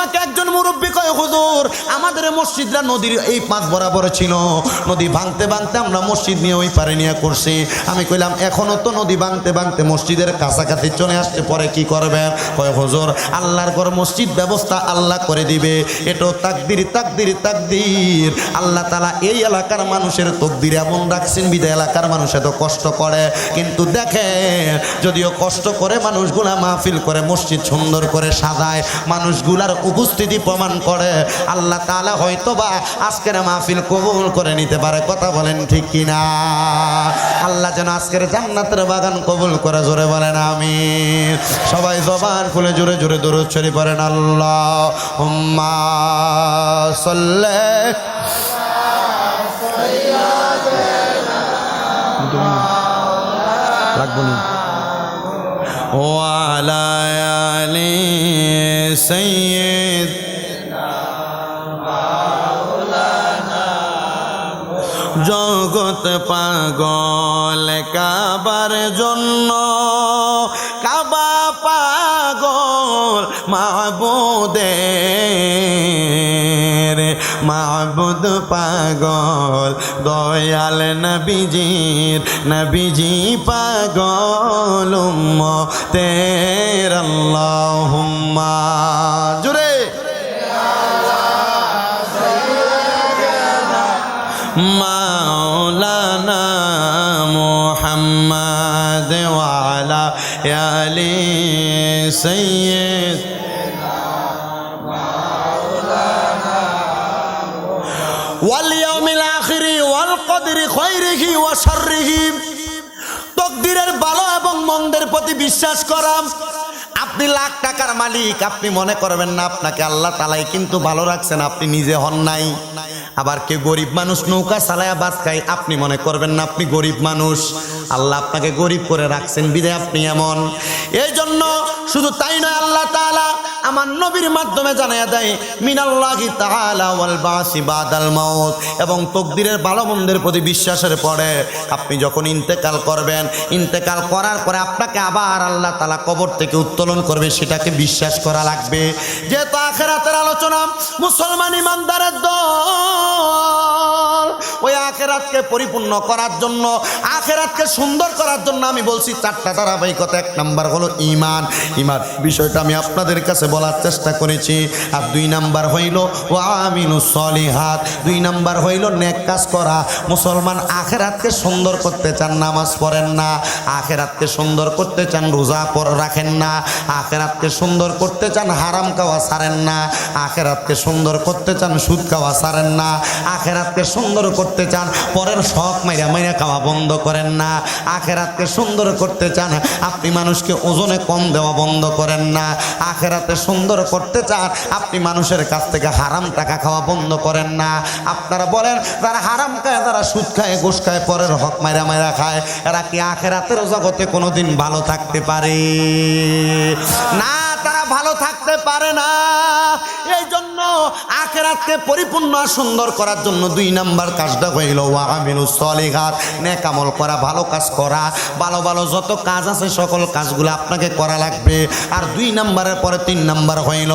আমাকে একজন মুরব্বী কয়, হুজুর, আমাদের মসজিদরা নদীর এই পাঁচ বরাবর ছিল। নদী ভাঙতে ভাঙতে আমরা মসজিদ নিয়ে ওই পারে নিয়ে করছি। আমি কইলাম, এখনও তো নদী ভাঙতে ভাঙতে মসজিদের কাছাকাছি চলে আসতে পরে কি করবে? কয়, হুজুর, আল্লাহর ঘর মসজিদ ব্যবস্থা আল্লাহ করে দিবে। এটাও তাকদির তাকদির তাকদির। আল্লাহ তালা এই এলাকার মানুষের তকদির এমন রাখছেন, বিদায় এলাকার মানুষ এত কষ্ট করে। কিন্তু দেখে যদিও কষ্ট করে মানুষগুলা মাহফিল করে, মসজিদ সুন্দর করে সাজায়, মানুষগুলার উপস্থিতি প্রমাণ করে। আল্লাহ তালা হয়তো বা আজকের মাহফিল কবুল করে নিতে পারে, কথা বলেন ঠিক কিনা? আল্লাহ যেন আজকের জান্নাতের বাগান কবুল করে, জোরে বলেন আমি সবাই জবান ফুলে জোরে জোরে দূরত ছড়ি পড়েন আল্লাহ সল্লে। রাখব না। ওয়ালায়ালি সেই জগৎ পাগল কাবার জন্য। কাবা পাগল মাহবুদের। মাহবুদ পাগল, দয়াল নবীজির। নবীজি পাগল তের আল্লাহুম্মা আখিরি ওয়াল কদরি খায়রিহি ওয়া শাররিহি। তকদিরের ভালো এবং মন্দের প্রতি বিশ্বাস করা আপনি লাখ টাকার মালিক, আপনি মনে করবেন না আপনাকে আল্লাহ তালাই কিন্তু ভালো রাখছেন, আপনি নিজে হন নাই। আবার কেউ গরিব মানুষ নৌকা চালায়া বাস খায়, আপনি মনে করবেন না আপনি গরিব মানুষ। আল্লাহ আপনাকে গরিব করে রাখছেন বিদে আপনি এমন। এই জন্য শুধু তাই নয়, আল্লাহ তাআলা আমার নবীর মাধ্যমে জানায়া দেয়, মিনাল্লাহি তাআলা ওয়াল বাসি বাদাল মাউত। এবং তকদিরের ভালো মন্দের প্রতি বিশ্বাসের পরে আপনি যখন ইন্তেকাল করবেন, ইন্তেকাল করার পরে আপনাকে আবার আল্লাহ তাআলা কবর থেকে উত্তোলন করবে, সেটাকে বিশ্বাস করা লাগবে। যেহেতু আখেরাতের আলোচনা, মুসলমান ইমানদারের দল, ওই আখেরাতকে পরিপূর্ণ করার জন্য, আখেরাতকে সুন্দর করার জন্য আমি বলছি চারটা ধারাবাহিকতা। এক নাম্বার হলো ইমান। ইমান, বিষয়টা আমি আপনাদের কাছে বলার চেষ্টা করেছি। আর দুই নাম্বার হইল ও আমিনু সলিহাত। দুই নাম্বার হইল, নেক কাজ করা। মুসলমান আখেরাতকে সুন্দর করতে চান, নামাজ পড়েন না। আখেরাতকে সুন্দর করতে চান, রোজা পর রাখেন না। আখেরাতকে সুন্দর করতে চান, হারাম খাওয়া ছাড়েন না। আখেরাতকে সুন্দর করতে চান, সুদ খাওয়া ছাড়েন না। আখেরাতকে সুন্দর করতে চান, পরের শখ মাইরা মাইরা খাওয়া বন্ধ করেন না। আখেরাতকে সুন্দর করতে চান, আপনি মানুষকে ওজনে কম দেওয়া বন্ধ করেন না। আখেরাতে সুন্দর করতে চান, আপনি মানুষের কাছ থেকে হারাম টাকা খাওয়া বন্ধ করেন না। আপনারা বলেন তারা হারাম খায় তারা সুদ খায়, ঘুষ খায়, পরের হক মাইরা মাইরা খায়, এরা কি আখের আখেরাতের জগতে কোনোদিন ভালো থাকতে পারে? না তারা ভালো থাকতে পারে না। এই জন্য আখেরাতকে পরিপূর্ণ আর সুন্দর করার জন্য দুই নাম্বার কাজটা হইল ওয়াহামিনু সলিহাত নেকামল করা, ভালো কাজ করা। ভালো ভালো যত কাজ আছে সকল কাজগুলো আপনাকে করা লাগবে। আর দুই নাম্বারের পরে তিন নাম্বার হইল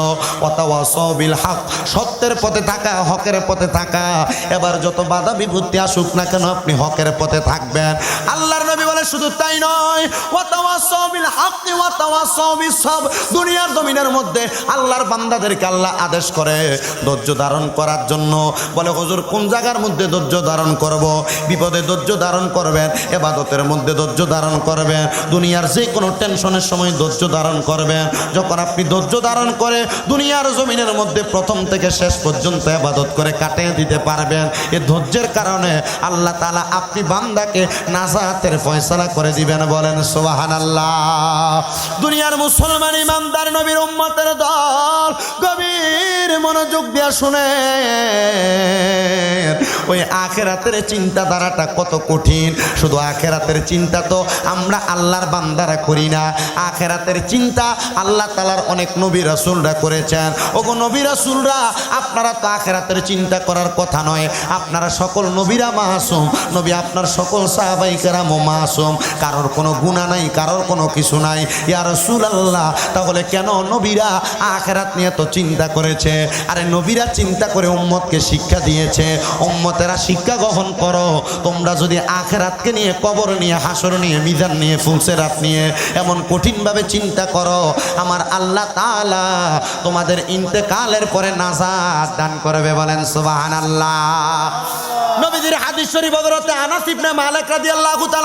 অথবা সবিল হক সত্যের পথে থাকা, হকের পথে থাকা। এবার যত বাধা বিভূতি আসুক না কেন, আপনি হকের পথে থাকবেন। আল্লাহর নবী শুধু তাই নয় অথবা সবিল হক সব দুনিয়ার জমিনের মধ্যে আল্লাহর বান্দাদেরকে আল্লাহ আদেশ করে ধৈর্য ধারণ করার জন্য। বলে, হুজুর, কোন জায়গার মধ্যে ধৈর্য ধারণ করব? বিপদে ধৈর্য ধারণ করবেন, এবাদতের মধ্যে ধৈর্য ধারণ করবেন। দুনিয়ার যে কোনো টেনশনের সময় ধৈর্য ধারণ করবেন। যখন আপনি ধৈর্য ধারণ করে দুনিয়ার জমিনের মধ্যে প্রথম থেকে শেষ পর্যন্ত এবাদত করে কাটিয়ে দিতে পারবেন, এ ধৈর্যের কারণে আল্লাহ তালা আপনি বান্দাকে নাজাতের ফয়সালা করে দিবেন বলেন সোহান আল্লাহ দুনিয়ার মুসলমান ইমানদার নবীর উম্মতের দল গভীর মনোযোগ দিয়া শুনে ওই আখেরাতের চিন্তাধারাটা কত কঠিন। শুধু আখেরাতের চিন্তা তো আমরা আল্লাহর বান্দারা করি না। আখেরাতের চিন্তা আল্লাহ তালার অনেক নবী রাসুলরা করেছেন। ওগো নবী রাসুলরা, আপনারা তো আখেরাতের চিন্তা করার কথা নয়। আপনারা সকল নবীরা মাসুম। নবী আপনার সকল সাহাবাইকেরামও মাসুম কারোর কোনো গুণা নাই, কারোর কোনো কিছু নাই। ইয়ার রসুল আল্লাহ তাহলে কেন নবীরা আখেরাত নিয়ে তো চিন্তা করেছে? আরে নবীরা চিন্তা করে উম্মতকে শিক্ষা দিয়েছে। উম্মতেরা শিক্ষা গ্রহণ করো। তোমরা যদি আখেরাতকে নিয়ে, কবর নিয়ে, হাসর নিয়ে, মিজান নিয়ে, ফুলসেরাত নিয়ে এমন কঠিনভাবে চিন্তা করো, আমার আল্লাহ তাআলা তোমাদের ইন্তেকালের পরে নাজাত দান করবে বলেন সুবহানাল্লাহ। নবীজির হাদিস শরীফ হযরতে আনাস ইবনে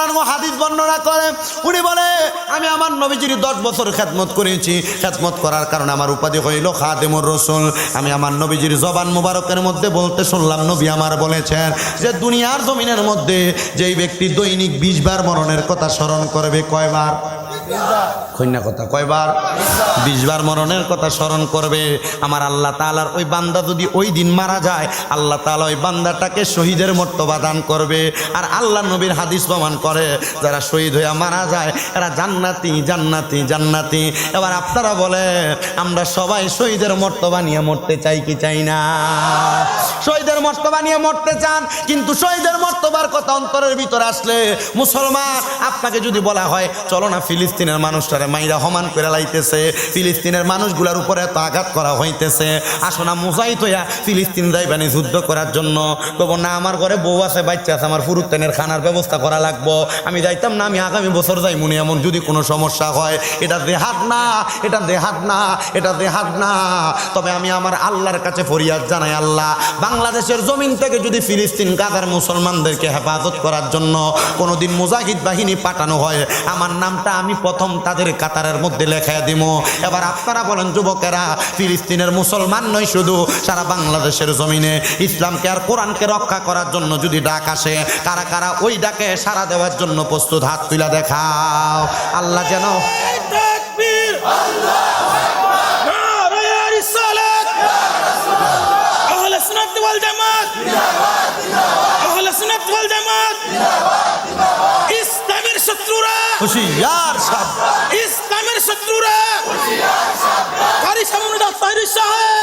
আনহু হাদিস বর্ণনা করে। উনি বলে, আমি আমার নবীজির 10 বছর খেদমত করেছি। খেদমত করার কারণে আমার উপাধি হইল খাদেমুর রসুল। আমি আমার নবীজির জবান মুবারকের মধ্যে বলতে শুনলাম, নবী আমার বলেছেন যে, দুনিয়ার জমিনের মধ্যে যেই ব্যক্তি দৈনিক 20 বার মরণের কথা স্মরণ করবে, কয়বার? কন্যা কথা কয়বার? বিশ বার মরণের কথা স্মরণ করবে। আমার আল্লাহ তালার ওই বান্দা যদি ওই দিন মারা যায়, আল্লাহ তালা ওই বান্দাটাকে শহীদের মর্তবা দান করবে। আর আল্লাহ নবীর হাদিস প্রমাণ করে, যারা শহীদ হয়ে মারা যায়, এরা জান্নাতি জান্নাতি জান্নাতি। এবার আপনারা বলে আমরা সবাই শহীদের মর্তবা নিয়ে মরতে চাই কি চাই না? শহীদের মর্তবা নিয়ে মরতে চান, কিন্তু শহীদের মর্তবার কথা অন্তরের ভিতরে আসলে মুসলমান, আপনাকে যদি বলা হয়, চলো না ফিলিস্তিনের মানুষটারে মাইরা হমান করে লাইতেছে, ফিলিস্তিনের মানুষগুলোর উপরে এত আঘাত করা হইতেছে, আসো না মুজাহিদ হইয়া ফিলিস্তিন যাইবানি যুদ্ধ করার জন্য তবু না, আমার ঘরে বউ আছে, বাচ্চা আছে, আমার ফুরুত্তেনের খানার ব্যবস্থা করা লাগবো, আমি যাইতাম না, আমি আগামী বছর যাই মনে এমন যদি কোনো সমস্যা হয়, এটা দেহাত না, এটা দেহাত না, এটা দেহাত না, তবে আমি আমার আল্লাহর কাছে ফরিয়াদ জানাই, আল্লাহ বাংলাদেশের জমিন থেকে যদি ফিলিস্তিন গাদার মুসলমানদেরকে হেফাজত করার জন্য কোনোদিন মুজাহিদ বাহিনী পাঠানো হয়, আমার নামটা আমি প্রথম তাদের কাতারের মধ্যে লেখায় দিব এবার আপনারা বলেন, যুবকেরা, ফিলিস্তিনের মুসলমান নয় শুধু, সারা বাংলাদেশের জমিনে ইসলামকে আর কোরআনকে রক্ষা করার জন্য যদি ডাক আসে, কারা কারা ওই ডাকে সারা দেওয়ার জন্য প্রস্তুত হাত তুলা দেখাও। আল্লাহ যেন হুশিয়ার সাহেব। ইসলামের শত্রুরা। হুশিয়ার সাহেব। কারি সামনে তারই সাহেব।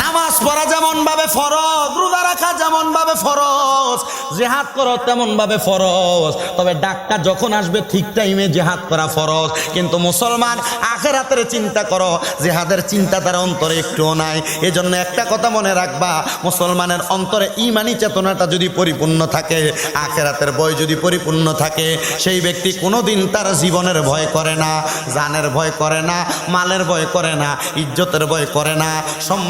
নামাজ পড়া যেমন ভাবে ফরজ, রোজা রাখা যেমন ভাবে ফরজ, জেহাদ করো তেমন ভাবে ফরজ। তবে ডাক্তার যখন আসবে ঠিক টাইমে জেহাদ করা ফরজ। কিন্তু মুসলমান আখেরাতের চিন্তা করো, জেহাদের চিন্তা তার অন্তরে একটুও নাই। এজন্য একটা কথা মনে রাখবা, মুসলমানের অন্তরে ইমানি চেতনাটা যদি পরিপূর্ণ থাকে, আখেরাতের ভয় যদি পরিপূর্ণ থাকে, সেই ব্যক্তি কোনোদিন তার জীবনের ভয় করে না, জানের ভয় করে না, মালের ভয় করে না, ইজ্জতের ভয় করে না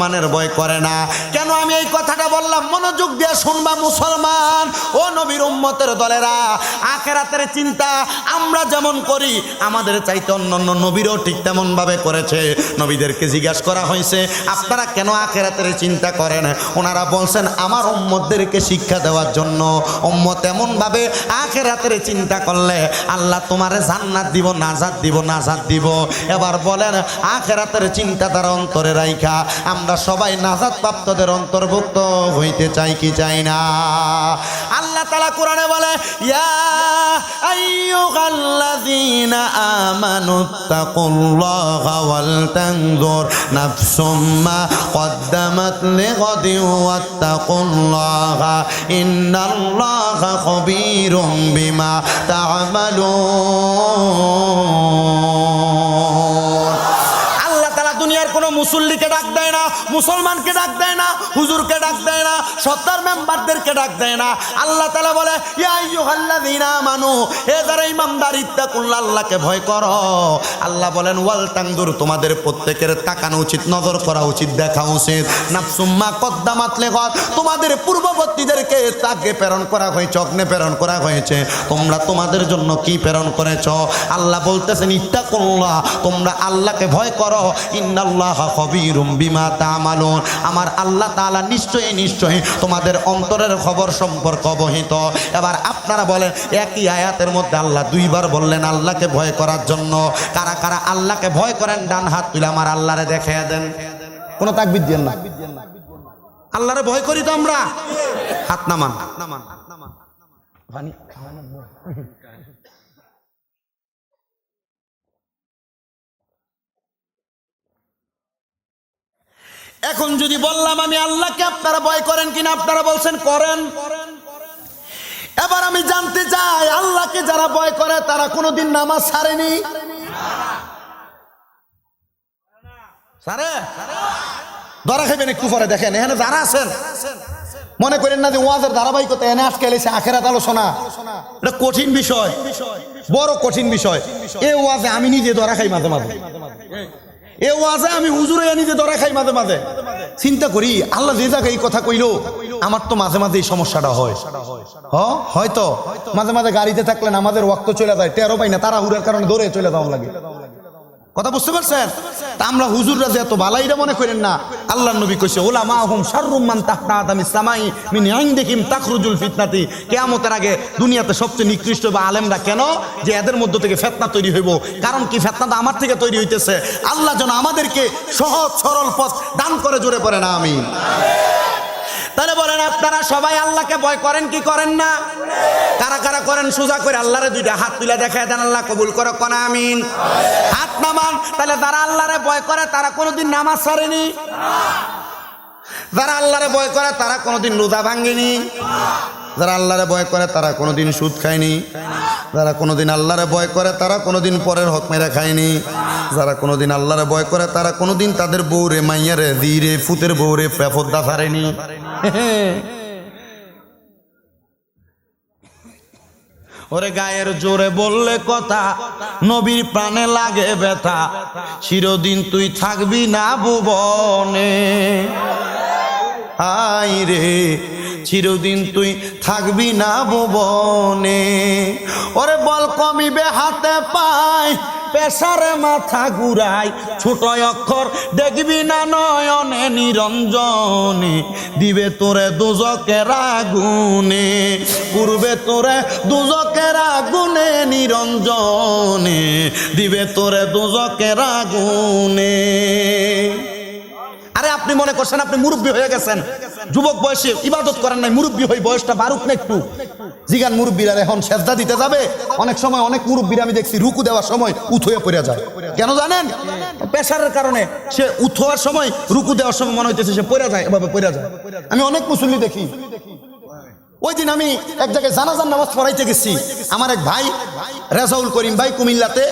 সম্মানের ভয় করে না। কেন আমি এই কথাটা বললাম? মনোযোগ দিয়ে শুনবা মুসলমান। ও নবীর উম্মতের দলেরা, আখেরাতের চিন্তা আমরা যেমন করি, আমাদের চাইতে অন্য অন্য নবীরও ঠিক তেমনভাবে করেছে। নবীদেরকে জিজ্ঞাসা করা হয়েছে, আপনারা কেন আখেরাতের চিন্তা করেন? ওনারা বলছেন, আমার উম্মতদেরকে শিক্ষা দেওয়ার জন্য। উম্মত এমন ভাবে আখেরাতের চিন্তা করলে, আল্লাহ তোমারে জান্নাত দিব, নাজাত দিব নাজাত দিব। এবার বলেন, আখেরাতের চিন্তা তার অন্তরে রাইখা। আমরা সবাই নাজাত প্রাপ্তদের অন্তর্ভুক্ত হইতে চাই কি চাই না। আল্লাহ তালা কোরআনে বলে, ইয়া আইয়ুহাল্লাযীনা আমানু তাকুল্লাহা ওয়াল তানজুর নাফসুম মা কদ্দামাত লিগাদিন ওয়াত্তাকুল্লাহা, ইন্নাল্লাহা খবীরুম বিমা তা'মালুন। আল্লাহ তালা দুনিয়ার কোনো মুসল্লিকে ডাক দেয় না, মুসলমানকে ডাক দেয় না, হুজুরকে ডাক দেয় না সত্তার মেম্বারদেরকে ডাক দেয় না। আল্লাহ তালা বলে, ইয়া আমানু, হে যারা ইমানদার, ইত্তাকুল্লাহ, আল্লাহকে ভয় করো। আল্লাহ বলেন, ওয়াল তাংদুর তোমাদের প্রত্যেকের তাকানো উচিত, নজর করা উচিত, দেখা উচিত। নাফসুম্মা কদ্দামাত লেগত, তোমাদের পূর্ববর্তীদেরকে তাকে প্রেরণ করা হয়েছে, অগ্নে প্রেরণ করা হয়েছে। তোমরা তোমাদের জন্য কি প্রেরণ করেছ? আল্লাহ বলতেছেন, ইত্তাকুল্লাহ, তোমরা আল্লাহকে ভয় করো। ইন্নাল্লাহ খবীরুম বিমা তামালুন। আমার আল্লাহ তাআলা নিশ্চয়ই নিশ্চয়ই তোমাদের অন্তরের খবর সম্পর্ক অবহিত। এবার আপনারা বলেন, একই আয়াতের মধ্যে আল্লাহ দুইবার বললেন আল্লাহকে ভয় করার জন্য। কারা কারা আল্লাহকে ভয় করেন, ডান হাত তুলে আমার আল্লাহরে দেখাইয়া দেন। কোনো তাকবিদ দিয়েন না। আল্লাহরে ভয় করি তো আমরা। হাত নামান। নামান। এখন যদি বললাম আমি আল্লাহকে, আপনারা ভয় করেন কিনা? আপনারা বলছেন করেন। এবার আমি জানতে চাই, আল্লাহকে যারা ভয় করে, তারা কোনোদিন নামাজ ছাড়েনি? সারে ধরা খাইবেন একটু পরে, দেখেন, এখানে যারা আছেন, মনে করেন না যে ওয়াজের ধারাবাহিকতা এনে আজকে এলেছে আখেরাত আলোচনা। এটা কঠিন বিষয়, বড় কঠিন বিষয়। এ ওয়াজে আমি নিজে ধরা খাই মাঝে মাঝে। এ ওয়াজে আমি হুজুরে নিজে ধরা খাই মাঝে মাঝে। চিন্তা করি, আল্লাহ যে জায়গায় এই কথা কইলো, আমার তো মাঝে মাঝে এই সমস্যাটা হয়। হয়তো। মাঝে মাঝে গাড়িতে থাকলে আমাদের ওয়াক্ত চলে যায় টেরো পাই না তারা হুরের কারণে দৌড়ে চলে যাওয়া লাগে। কথা বুঝতে পারছেন? তা আমরা হুজুররা যে এত বালাইরা মনে করেন না। আল্লাহ নবী কইছে ওলামা হুম শাররুম্মান তাহতা আদামি সামাই মিন ইনদিহিম তাখরুজুল ফিতনাতি। কিয়ামতের আগে দুনিয়াতে সবচেয়ে নিকৃষ্ট বা আলেমরা কেন? যে এদের মধ্য থেকে ফেতনা তৈরি হইব। কারণ কি ফেতনাটা আমার থেকে তৈরি হইতেছে? আল্লাহ যেন আমাদেরকে সহজ, সরল পথ দান করে জোরে পড়ে না আমি তাহলে বলেন, আপনারা সবাই আল্লাহকে ভয় করেন কি করেন না? কারা কারা করেন? সোজা করে আল্লাহরে দুইটা হাত তুলে দেখায় দেন, আল্লাহ কবুল করো, কনা, আমিন। হাত নামান, তাহলে যারা আল্লাহরে ভয় করে, তারা কোনোদিন নামাজ ছাড়েনি। যারা আল্লাহরে ভয় করে, তারা কোনোদিন রোজা ভাঙ্গেনি যারা আল্লাহরে ভয় করে, তারা কোনোদিন সুদ খায়নি। যারা কোনোদিন আল্লাহরে ভয় করে, তারা কোনোদিন পরের হক মেরে খায়নি। যারা কোনোদিন আল্লাহরে ভয় করে, তারা কোনোদিন তাদের বউরে, মাইয়ারে দিরে ফুতের বউরে পেফদ্দা ছাড়েনি। ওরে গায়ের জোরে বললে কথা, নবীর প্রাণে লাগে ব্যথা, চিরদিন তুই থাকবি না ভুবনে। আই রে চিরদিন তুই থাকবি না ভুবনে। ওরে বল কমিবে হাতে পায়, পেশারে মাথা ঘুরাই ছোট অক্ষর দেখবি না নয়নে নিরঞ্জনে, দিবে তোরে দুজকের আগুনে। পূর্বে তোরে দুজকের আগুনে নিরঞ্জনে, দিবে তোরে দুজকের আগুনে। আরে আপনি মনে করছেন আপনি মুরব্বী হয়ে গেছেন। যুবক বয়সে ইবাদত করেন নাই, মুরব্বী হই, বয়সটা বারুক না একটু? জিগান মুরব্বীরা এখন সেজদা দিতে যাবে। অনেক সময় অনেক মুরব্বীরা আমি দেখছি রুকু দেওয়ার সময় উথয়ে পড়ে যায়। কেন জানেন? প্রেশারের কারণে সে উথোয়ার সময়, রুকু দেওয়ার সময় মনে হইতেছে সে পড়ে যায়, এভাবে পড়ে যায়। আমি অনেক মুসল্লি দেখি। ওই দিন আমি এক জায়গায় জানাজান নামাজ পড়াইতে গেছি। আমার এক ভাই, রেজাউল করিম ভাই কুমিল্লাতে,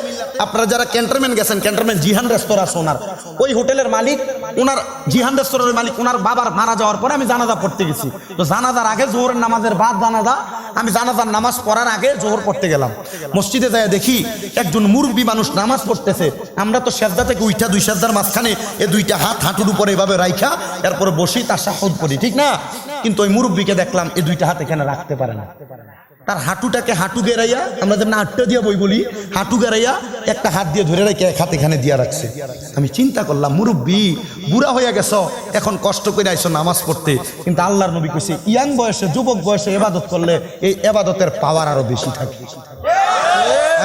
আপনারা যারা ক্যান্টনমেন্ট গেছেন, ক্যান্টনমেন্ট জিহান রেস্তোরাঁ সোনার ওই হোটেলের মালিক ওনার জিহান রেস্তোরাঁর মালিক ওনার বাবার মারা যাওয়ার পরে আমি জানাজা পড়তে গেছি। তো জানাজার আগে জোহরের নামাজের বাদ জানাজা, আমি জানাজার নামাজ পড়ার আগে জোহর পড়তে গেলাম। মসজিদে যায় দেখি একজন মুরব্বী মানুষ নামাজ পড়তেছে। আমরা তো সেজদা থেকে উইঠা দুই সেজদার মাঝখানে এ দুইটা হাত হাঁটুর উপরে এভাবে রাইখা, এরপরে বসি তার সাহস করি, ঠিক না? কিন্তু ওই মুরব্বীকে দেখলাম এই দুইটা হাত এখানে রাখতে পারে না। তার হাঁটুটাকে হাঁটু গেরাইয়া আমরা যেমন আটটা দিয়া বই বলি হাঁটু গেরাইয়া একটা হাত দিয়ে ধরে রেখে এক হাত এখানে দিয়া রাখছে। আমি চিন্তা করলাম মুরব্বী বুড়া হইয়া গেছ এখন কষ্ট করে আইসো নামাজ পড়তে। কিন্তু আল্লাহর নবী কইছে ইয়াং বয়সে যুবক বয়সে এবাদত করলে এই এবাদতের পাওয়ার আরও বেশি থাকে।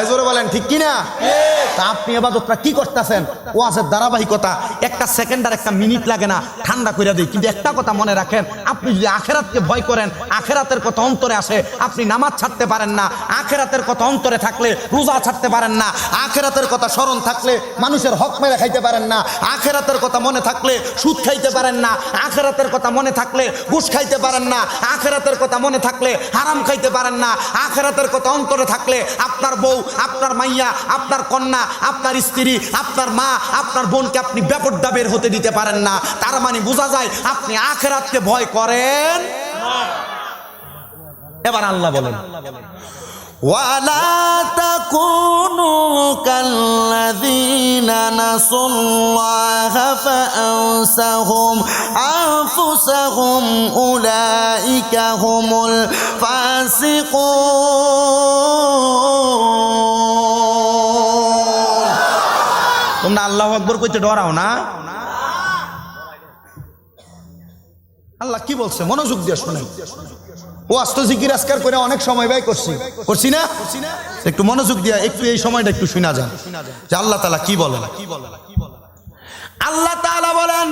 এই বলেন ঠিক কিনা? তা আপনি এবাদতটা কি করতেছেন? ওয়াজের ধারাবাহিকতা। একটা সেকেন্ড আর একটা মিনিট লাগে না, ঠান্ডা করে দিই। কিন্তু একটা কথা মনে রাখেন, আপনি যদি আখেরাতকে ভয় করেন, আখেরাতের কথা অন্তরে আসে, আপনি নামাজ ছাড়তে পারেন না। আখেরাতের কথা অন্তরে থাকলে রোজা ছাড়তে পারেন না। আখেরাতের কথা স্মরণ থাকলে মানুষের হক মেরে খাইতে পারেন না। আখেরাতের কথা মনে থাকলে সুদ খাইতে পারেন না। আখেরাতের কথা মনে থাকলে ঘুষ খাইতে পারেন না। আখেরাতের কথা মনে থাকলে হারাম খাইতে পারেন না। আখেরাতের কথা অন্তরে থাকলে আপনার বউ, আপনার মাইয়া, আপনার কন্যা আপনার স্ত্রী আপনার মা আপনার বোনকে আপনি ব্যাপরটা বের হতে দিতে পারেন না তার মানে বোঝা যায় আপনি আখেরাতকে ভয় করেন এবার আল্লাহ বলেন ولا تكونوا كالذين نسوا الله فأنسهم أنفسهم أولئك هم الفاسقون কইতে ডরাও না। আল্লাহ কি বলছে? মনোযোগ দিয়ে শুনেন। ও আস্ত জিকির, আজকার করে অনেক সময় ব্যয় করছি। করছি না? একটু মনোযোগ দিয়া, একটু এই সময়টা একটু শোনা যান। যে আল্লাহ তালা কি বলেন? আল্লাহ তাআলা বলেন,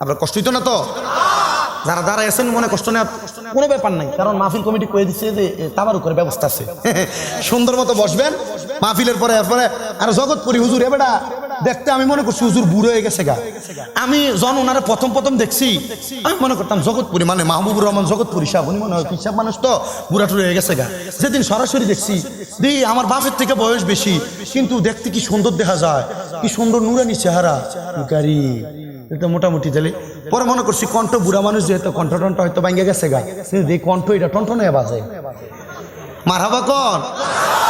আপনার কষ্ট হইতো না তো? যারা যারা এসেন মনে কষ্ট নেই কোনো ব্যাপার নাই। কারণ মাহফিল কমিটি কয়ে দিচ্ছে যে তাবার করে ব্যবস্থা আছে। সুন্দর মতো বসবেন। মাহফিলের পরে, এরপরে, আর জগৎপুরি হুজুর এবেটা দেখতে আমি মনে করছি হুজুর বুড়ো হয়ে গেছে গা। আমি জন ওনারে প্রথম প্রথম দেখছি, আমি মনে করতাম জগৎপুরি মানে মাহবুবুর রহমান জগৎপুরি সাহেব, উনি মনে হয় পিসাব মানুষ তো বুড়া টুড়ে হয়ে গেছে গা। যেদিন সরাসরি দেখছি দি আমার বাপের থেকে বয়স বেশি, কিন্তু দেখতে কি সুন্দর দেখা যায়, কি সুন্দর নুরানি চেহারা। গাড়ি এটা মোটামুটি তাহলে, পরে মনে করছি কণ্ঠ বুড়া মানুষ যেহেতু কণ্ঠ টন্ঠ হয়তো ভাঙ্গে গেছে গা। কিন্তু কণ্ঠ এটা টন্টনে বাজে মারহাবা কর।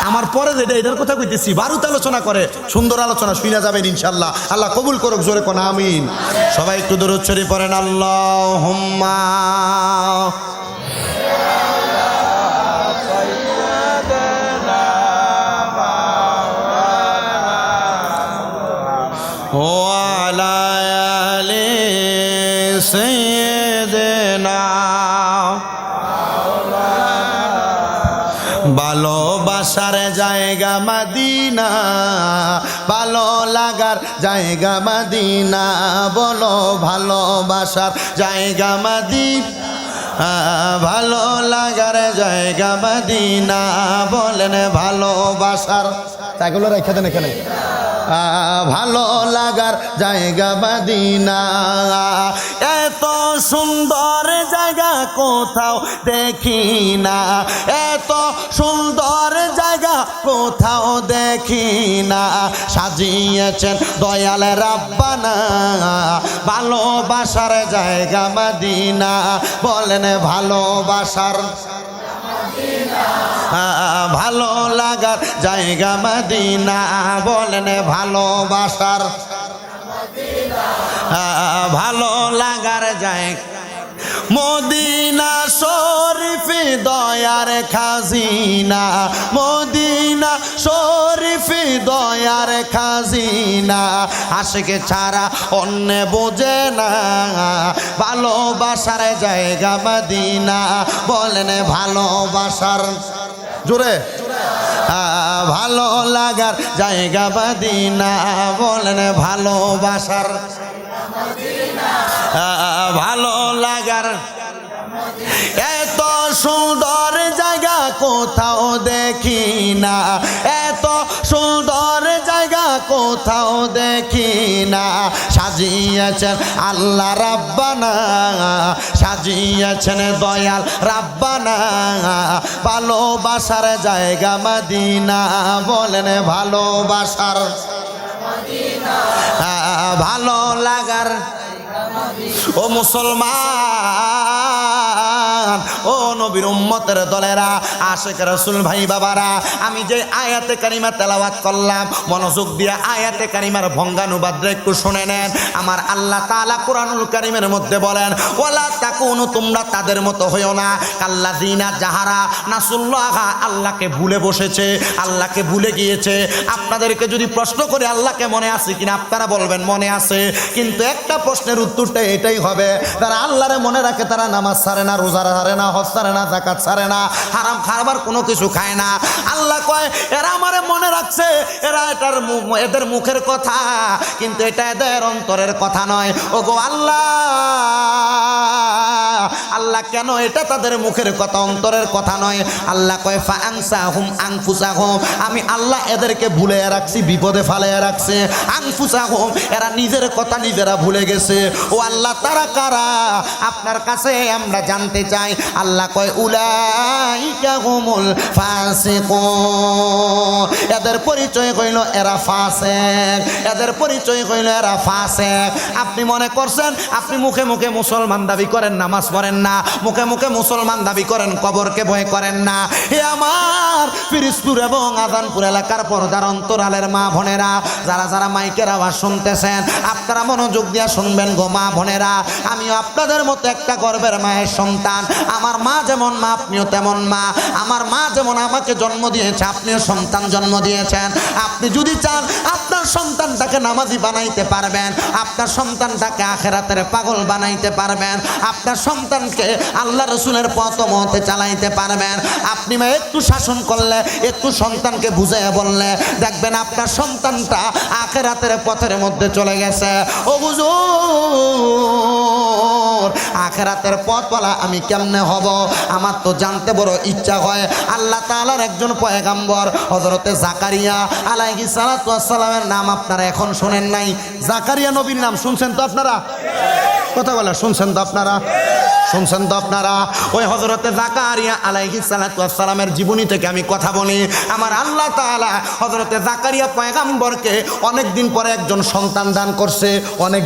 আমার পরে যেটা, এটার কথা কইতেছি বারুত আলোচনা করে, সুন্দর আলোচনা শুনা যাবেন ইনশাল্লাহ। আল্লাহ কবুল করুক, জোরে কোন আমিন। সবাই একটু দূর উচ্চরি পড়েন আল্লাহ হোম্মা ভালোবাসার জায়গা মাদিনা, ভালো লাগার জায়গা মাদিনা, বলো ভালোবাসার জায়গা মাদিন, ভালো লাগার জায়গা মাদিনা, বলেন ভালোবাসার তাইগুলো রেখে দেন এখানে। ভালো লাগার জায়গা বাদিনা। এত সুন্দর জায়গা কোথাও দেখি না। এত সুন্দর জায়গা কোথাও দেখি না। সাজিয়েছেন দয়াল রাব্বানা। ভালোবাসার জায়গা মাদিনা বলেন ভালোবাসার ভালো লাগার জায়গা মদিনা বলেন ভালোবাসার। ভালো লাগার জায়গা। মদিনা শরীফ দয়ার খাজিনা। মদিনা শরীফ দয়ার খাজিনা। আশেকে ছাড়া অন্য বোঝে না। ভালোবাসার জায়গা মদিনা বলেন ভালোবাসার। জোরে। ভালো লাগার জায়গা বাদিনা বলেন ভালোবাসার। ভালো লাগার এত সুন্দর জায়গা কোথাও দেখি না। এত সুন্দর কোথাও দেখি না, সাজিয়েছেন আল্লাহ রাব্বানা, সাজিয়েছেন দয়াল রাব্বানা। ভালোবাসার জায়গা মদিনা, বলেন ভালোবাসার ভালো লাগার। ও মুসলমান। ও নবীর উম্মতের দলেরা আশেখ রসুল ভাই বাবারা, আমি যে আয়াতে কারিমা তেলাওয়াত করলাম, মনোযোগ দিয়ে আয়াতে কারিমার ভঙ্গানুবাদ একটু শুনে নেন। আমার আল্লাহ তাআলা কোরআনুল কারিমের মধ্যে বলেন, ওয়ালা তাকুনু, তোমরা তাদের মতো হইও না। কাল্লা কাল্লাযিনা যাহারা নাসুল্লাহ, আল্লাহকে ভুলে বসেছে, আল্লাহকে ভুলে গিয়েছে। আপনাদেরকে যদি প্রশ্ন করে, আল্লাহকে মনে আছে কিনা? আপনারা বলবেন, মনে আছে। কিন্তু একটা প্রশ্নের উত্তরটা এটাই হবে তারা আল্লাহরে মনে রাখে, তারা নামাজ ছাড়ে না, রোজা ছাড়ে না, হজ না জাকাত ছাড়ে না, হারাম খাবার কোনো কিছু খায় না। আল্লাহ কয়, এরা আমারে মনে রাখছে, এরা এটার এদের মুখের কথা, কিন্তু এটা এদের অন্তরের কথা নয়। ওগো আল্লাহ! আল্লাহ কেন এটা তাদের মুখের কথা, অন্তরের কথা নয়? আল্লাহ কয় ফা আংসা হুম আংফুসা হুম আমি আল্লাহ এদেরকে ভুলে রাখছি, বিপদে ফালে রাখছে। আংফুসা হুম এরা নিজের কথা নিজেরা ভুলে গেছে। ও আল্লাহ, তারা কারা? আপনার কাছে আমরা জানতে চাই। আল্লাহ কয়, উলাইকা হুমুল ফাসিকুন। এদের পরিচয় কইল এরা ফাসেক। এদের পরিচয় কইল এরা ফাসেক। আপনি মনে করছেন, আপনি মুখে মুখে মুসলমান দাবি করেন, নামাজ পড়েন না। মুখে মুখে মুসলমান দাবি করেন, কবরকে ভয় করেন না। হে আমার পিরিজপুর এবং আদানপুর এলাকার পর্দার অন্তরালের মা বোনেরা, যারা যারা মাইকের আওয়াজ শুনতেছেন, আপনারা মনোযোগ দিয়া শুনবেন গো মা বোনেরা। আমিও আপনাদের মতো একটা গর্বের মায়ের সন্তান। আমার মা যেমন মা, আপনিও তেমন মা। আমার মা যেমন আমাকে জন্ম দিয়েছে, আপনিও সন্তান জন্ম দিয়েছেন। আপনি যদি চান, আপনার সন্তানটাকে নামাজি বানাইতে পারবেন। আপনার সন্তানটাকে আখেরাতের পাগল বানাইতে পারবেন। আপনার সন্তানকে আল্লাহ রসুলের পথ মতে চালাইতে পারবেন। আপনি মা, একটু শাসন করলে, একটু সন্তানকে বুঝাই বললে, দেখবেন আপনার সন্তানটা আখেরাতের পথের মধ্যে চলে গেছে। ও বুঝুন আখেরাতের পথওয়ালা আমি কেমনে হব? আমার তো জানতে বড় ইচ্ছা হয়। আল্লাহ তাআলার একজন পয়গাম্বর হজরতে জাকারিয়া আলাইহি সালামের নাম আপনারা এখন শোনেন নাই। জাকারিয়া নবীর নাম শুনছেন তো আপনারা? কথা বলে, শুনছেন তো আপনারা? শুনছেন তো আপনারা? ওই হজরতে জাকারিয়া আলাইহি সালামের জীবনী থেকে আমি কথা বলি। আমার আল্লাহ তাআলা হজরতে জাকারিয়া পয়গাম্বরকে অনেক দিন পরে একজন সন্তান দান করছে, অনেক